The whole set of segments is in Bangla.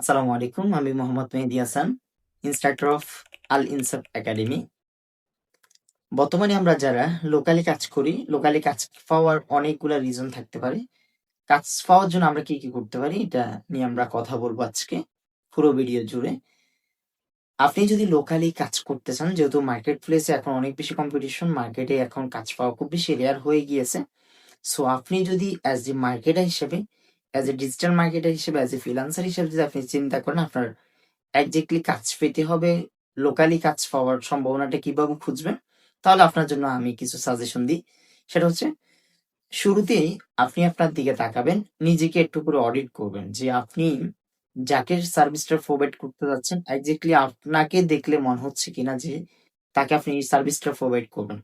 আসসালামু আলাইকুম, আমি Mohammad Mehedi Hasan, instructor of Al Insaf academy. বর্তমানে আমরা যারা লোকালি কাজ করি লোকালি কাজ পাওয়ার অনেকগুলো রিজন থাকতে পারে। কাজ পাওয়ার জন্য আমরা কি কি করতে পারি, এটা নিয়ে আমরা কথা বলব আজকে, পুরো ভিডিও জুড়ে। আপনি যদি লোকালি কাজ করতে চান, যেহেতু মার্কেট প্লেসে এখন অনেক বেশি কম্পিটিশন মার্কেটে এখন কাজ পাওয়া খুব বেশি রেয়ার হয়ে গিয়েছে। সো আপনি যদি অ্যাজ এ মার্কেটার হিসেবে অ্যাজ এ ডিজিটাল মার্কেটার হিসেবে অ্যাজ এ ফ্রিলান্সার হিসেবে, যদি আপনি চিন্তা করেন, আপনার একজাক্টলি কাজ পেতে হবে লোকালি কাজ পাওয়ার সম্ভাবনাটা কীভাবে খুঁজবেন, তাহলে আপনার জন্য আমি কিছু সাজেশন দিই। সেটা হচ্ছে, শুরুতেই আপনি আপনার দিকে তাকাবেন, নিজেকে একটু করে অডিট করবেন যে আপনি যাকে সার্ভিসটা প্রোভাইড করতে যাচ্ছেন একজাক্টলি আপনাকে দেখলে মনে হচ্ছে কিনা যে তাকে আপনি সার্ভিসটা প্রোভাইড করবেন।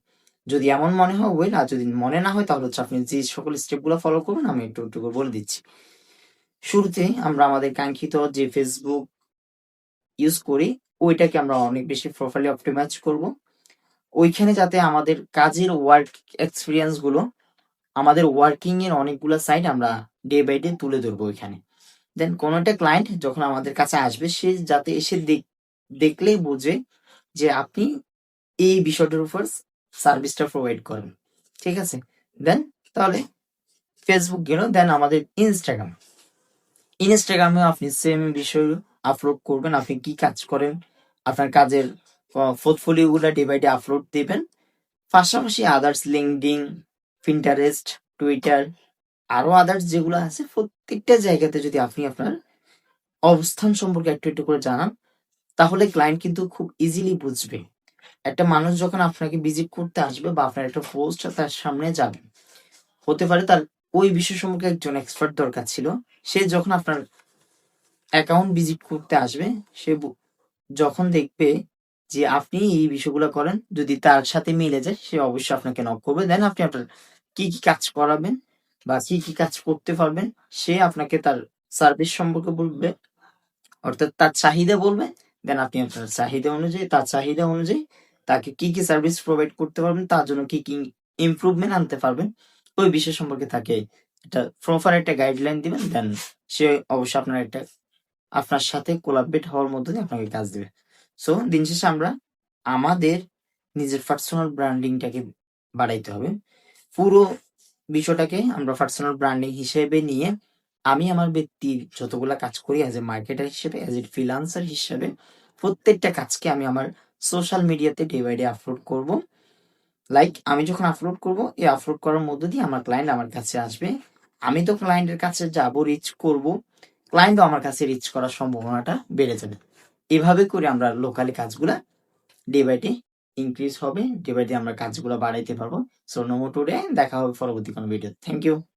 যদি এমন মনে হয় ওয়েল আর যদি মনে না হয়, তাহলে হচ্ছে আপনি যে সকল স্টেপগুলো ফলো করবেন, আমি একটু একটু করে বলে দিচ্ছি। শুরুতে আমরা আমাদের কাঙ্ক্ষিত যে ফেসবুক ইউজ করি, ওইটাকে আমরা অনেক বেশি প্রোফাইলে অপটিমাইজ করব। ওইখানে যাতে আমাদের কাজের ওয়ার্ক এক্সপিরিয়েন্সগুলো, আমাদের ওয়ার্কিং এর অনেকগুলো সাইট আমরা ডে বাই ডে তুলে ধরবো ওইখানে। দেন কোন একটা ক্লায়েন্ট যখন আমাদের কাছে আসবে, সে যাতে এসে দেখ- দেখলেই বোঝে যে আপনি এই বিষয়টার উপর সার্ভিসটা প্রোভাইড করেন ঠিক আছে? দেন তাহলে ফেসবুক গেল দেন আমাদের ইনস্টাগ্রাম ইনস্টাগ্রামে আপনি সেম বিষয় আপলোড করবেন, আপনি কি কাজ করেন, আপনার কাজের পোর্টফোলিও গুলা ডে বাই ডে আপলোড দিবেন। পাশাপাশি আদার্স লিঙ্কডিং পিন্টারেস্ট টুইটার আরও আদার্স যেগুলো আছে, প্রত্যেকটা জায়গাতে যদি আপনি আপনার অবস্থান সম্পর্কে একটু একটু করে জানান, তাহলে ক্লায়েন্ট কিন্তু খুব ইজিলি বুঝবে। একটা মানুষ যখন আপনাকে ভিজিট করতে আসবে বা আপনার একটা পোস্ট তার সামনে যাবে, হতে পারে তার ওই বিষয় সম্পর্কে একজন এক্সপার্ট দরকার ছিল, সে যখন আপনার অ্যাকাউন্ট ভিজিট করতে আসবে, সে যখন দেখবে যে আপনি এই বিষয়গুলো করেন, যদি তার সাথে মিলে যায়, সে অবশ্যই আপনাকে নক করবে। দেন আপনি আপনার কি কি কাজ করাবেন বা কি কি কাজ করতে পারবেন, সে আপনাকে তার সার্ভিস সম্পর্কে বলবে, অর্থাৎ তার চাহিদা বলবে। দেন আপনি আপনার চাহিদা অনুযায়ী, তার চাহিদা অনুযায়ী তাকে কি কি সার্ভিস প্রোভাইড করতে পারবেন, তার জন্য কি কি ইমপ্রুভমেন্ট আনতে পারবেন, ওই বিষয় সম্পর্কে তাকে একটা প্রপার একটা গাইডলাইন দিবেন দেন সে অবশ্যই আপনার একটা, আপনার সাথে কোলাবরেট হওয়ার মধ্যে দিয়ে আপনাকে কাজ দেবে। সো দিন শেষে আমরা আমাদের নিজের পার্সোনাল ব্র্যান্ডিংটাকে বাড়াইতে হবে। পুরো বিষয়টাকে আমরা পার্সোনাল ব্র্যান্ডিং হিসেবে নিয়ে আমি আমার ব্যক্তির যতগুলা কাজ করি অ্যাজ এ মার্কেটার হিসেবে অ্যাজ এ ফ্রিলান্সার হিসেবে, প্রত্যেকটা কাজকে আমি আমার সোশ্যাল মিডিয়াতে ডে বাই ডে আপলোড করব। লাইক আমি যখন আপলোড করব, এই আপলোড করার মধ্য দিয়ে আমার ক্লায়েন্ট আমার কাছে আসবে। আমি তো ক্লায়েন্টের কাছে যাব রিচ করব। ক্লায়েন্টও আমার কাছে রিচ করার সম্ভাবনাটা বেড়ে যাবে। এভাবে করে আমরা লোকালি কাজগুলা ডে বাই ডে ইনক্রিজ হবে। ডে বাই ডে আমরা কাজগুলো বাড়াইতে পারব। সো নো টুডে দেখা হবে পরবর্তী কোনো ভিডিও থ্যাংক ইউ